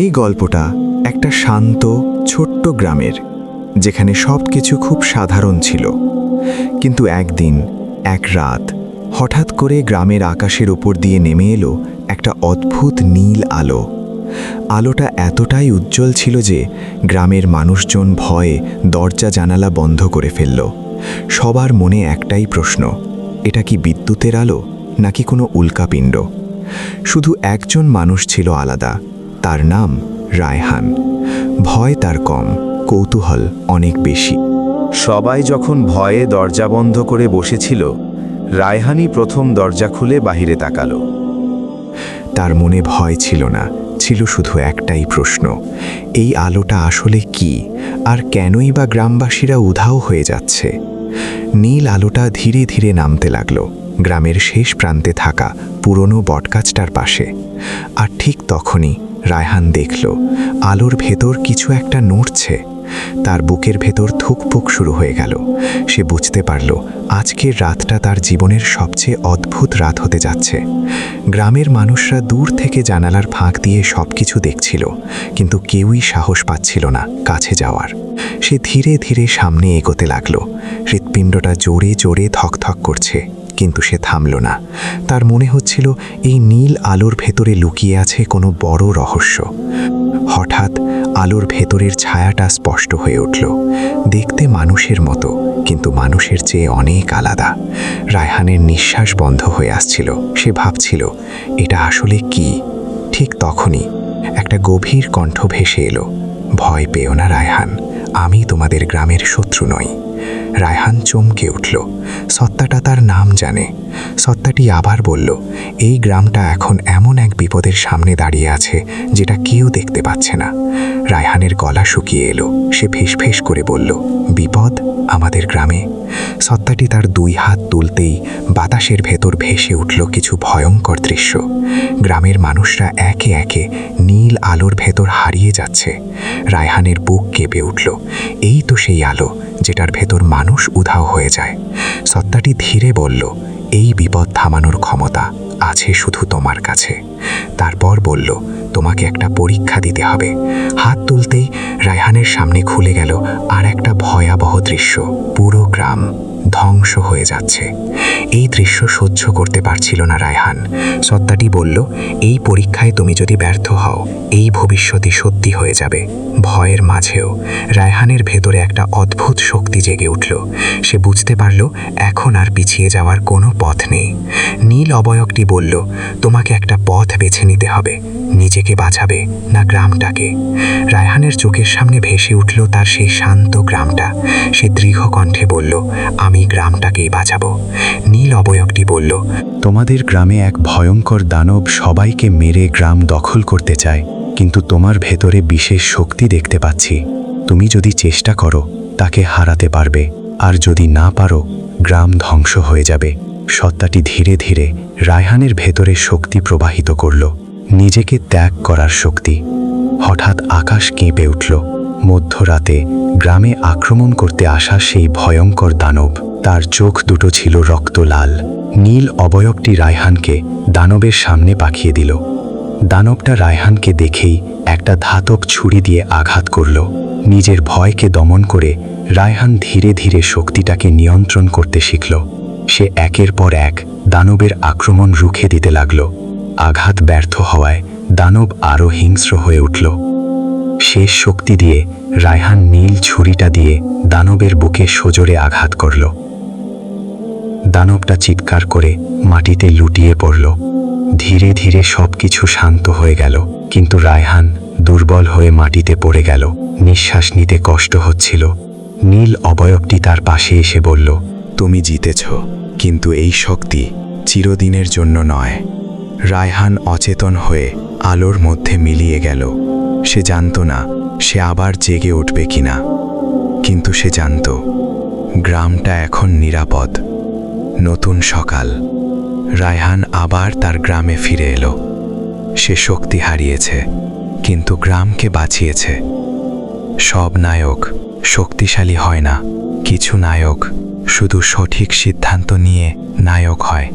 এই গল্পটা একটা শান্ত, ছোট্ট গ্রামের, যেখানে সব কিছু খুব সাধারণ ছিল। কিন্তু একদিন, এক রাত, হঠাৎ করে গ্রামের আকাশের ওপর দিয়ে নেমে এলো একটা অদ্ভুত নীল আলো। আলোটা এতটাই উজ্জ্বল ছিল যে গ্রামের মানুষজন ভয়ে দরজা জানালা বন্ধ করে ফেলল। সবার মনে একটাই প্রশ্ন, এটা কি বিদ্যুতের আলো নাকি কোনো উল্কাপিণ্ড? শুধু একজন মানুষ ছিল আলাদা তার নাম রায়হান। ভয় তার কম, কৌতূহল অনেক বেশি। সবাই যখন ভয়ে দরজা বন্ধ করে বসেছিল রায়হানি প্রথম দরজা খুলে বাহিরে তাকালো। তার মনে ভয় ছিল না, ছিল শুধু একটাই প্রশ্ন, এই আলোটা আসলে কি, আর কেনই বা গ্রামবাসীরা উধাও হয়ে যাচ্ছে? নীল আলোটা ধীরে ধীরে নামতে লাগল, গ্রামের শেষ প্রান্তে থাকা পুরনো বটগাছটার পাশে, আর ঠিক তখনই রায়হান দেখল, আলোর ভেতর কিছু একটা নড়ছে। তার বুকের ভেতর থুকপুক শুরু হয়ে গেল। সে বুঝতে পারল, আজকের রাতটা তার জীবনের সবচেয়ে অদ্ভুত রাত হতে যাচ্ছে। গ্রামের মানুষরা দূর থেকে জানালার ফাঁক দিয়ে সব কিছু দেখছিল, কিন্তু কেউই সাহস পাচ্ছিল না কাছে যাওয়ার। সে ধীরে ধীরে সামনে এগোতে লাগল। হৃৎপিণ্ডটা জোরে জোরে থকথক করছে। কিন্তু সে থামল না। তার মনে হচ্ছিল, এই নীল আলোর ভেতরে লুকিয়ে আছে কোনো বড় রহস্য। হঠাৎ আলোর ভেতরের ছায়াটা স্পষ্ট হয়ে উঠল। দেখতে মানুষের মতো, কিন্তু মানুষের চেয়ে অনেক আলাদা। রায়হানের নিঃশ্বাস বন্ধ হয়ে আসছিল। সে ভাবছিল, এটা আসলে কি? ঠিক তখনই একটা গভীর কণ্ঠ ভেসে এলো। ভয় পেও না, রায়হান। আমি তোমাদের গ্রামের শত্রু নই। চমকে উঠল। সত্তাটা তার নাম জানে। সত্তাটি আবার বলল, এই গ্রামটা এখন এমন এক বিপদের সামনে দাঁড়িয়ে আছে যেটা কেউ দেখতে পাচ্ছে না। রায়হানের গলা শুকিয়ে এলো। সে ফেস করে বলল, বিপদ আমাদের গ্রামে? সত্তাটি তার দুই হাত তুলতেই বাতাসের ভেতর ভেসে উঠল কিছু ভয়ঙ্কর দৃশ্য। গ্রামের মানুষরা একে একে নীল আলোর ভেতর হারিয়ে যাচ্ছে। রায়হানের বুক কেঁপে উঠল, এই তো সেই আলো যেটার ভেতর মানুষ উধাও হয়ে যায়। সত্তাটি ধীরে বলল, এই বিপদ থামানোর ক্ষমতা আছে শুধু তোমার কাছে। তারপর বলল, তোমাকে একটা পরীক্ষা দিতে হবে। হাত তুলতেই রায়হানের সামনে খুলে গেল আর একটা ভয়াবহ দৃশ্য, পুরো গ্রাম। ধ্বংস হয়ে যাচ্ছে। এই দৃশ্য সহ্য করতে পারছিল না রায়হান। সত্তাটি বলল, এই পরীক্ষায় তুমি যদি ব্যর্থ হও, এই ভবিষ্যৎই সত্যি হয়ে যাবে। ভয়ের মাঝেও রায়হানের ভেতরে একটা অদ্ভুত শক্তি জেগে উঠল। সে বুঝতে পারল, এখন আর পিছিয়ে যাওয়ার কোনো পথ নেই। নীল অবয়কটি বলল, তোমাকে একটা পথ বেছে নিতে হবে। নিজেকে বাঁচাবে, না গ্রামটাকে? রায়হানের চোখের সামনে ভেসে উঠল তার সেই শান্ত গ্রামটা। সে দৃঢ় কণ্ঠে বলল আমি গ্রামটাকেই বাঁচাবো। নীল অবয়বটি বলল, তোমাদের গ্রামে এক ভয়ঙ্কর দানব সবাইকে মেরে গ্রাম দখল করতে চায়, কিন্তু তোমার ভেতরে বিশেষ শক্তি দেখতে পাচ্ছি। তুমি যদি চেষ্টা করো, তাকে হারাতে পারবে, আর যদি না পারো, গ্রাম ধ্বংস হয়ে যাবে। সত্তাটি ধীরে ধীরে রায়হানের ভেতরে শক্তি প্রবাহিত করল। নিজেকে ত্যাগ করার শক্তি। হঠাৎ আকাশ কেঁপে উঠল। মধ্যরাতে গ্রামে আক্রমণ করতে আসা সেই ভয়ঙ্কর দানব। তার চোখ দুটো ছিল রক্ত লাল। নীল অবয়বটি রায়হানকে দানবের সামনে পাখিয়ে দিল। দানবটা রায়হানকে দেখেই একটা ধাতব ছুরি দিয়ে আঘাত করল। নিজের ভয়কে দমন করে রায়হান ধীরে ধীরে শক্তিটাকে নিয়ন্ত্রণ করতে শিখল। সে একের পর এক দানবের আক্রমণ রুখে দিতে লাগল। আঘাত ব্যর্থ হওয়ায় দানব আরও হিংস্র হয়ে উঠল। শেষ শক্তি দিয়ে রায়হান নীল ছুরিটা দিয়ে দানবের বুকে সজোরে আঘাত করল। দানবটা চিৎকার করে মাটিতে লুটিয়ে পড়ল। ধীরে ধীরে সবকিছু শান্ত হয়ে গেল, কিন্তু রায়হান দুর্বল হয়ে মাটিতে পড়ে গেল। নিঃশ্বাস নিতে কষ্ট হচ্ছিল। নীল অবয়বটি তার পাশে এসে বলল, তুমি জিতেছ, কিন্তু এই শক্তি চিরদিনের জন্য নয়। রায়হান অচেতন হয়ে আলোর মধ্যে মিলিয়ে গেল। সে জানত না সে আবার জেগে উঠবে কিনা। কিন্তু সে জানত, গ্রামটা এখন নিরাপদ। নতুন সকাল। রায়হান আবার তার গ্রামে ফিরে এলো। সে শক্তি হারিয়েছে, কিন্তু গ্রামকে বাঁচিয়েছে। সব নায়ক শক্তিশালী হয় না, কিছু নায়ক শুধু সঠিক সিদ্ধান্ত নিয়ে নায়ক হয়।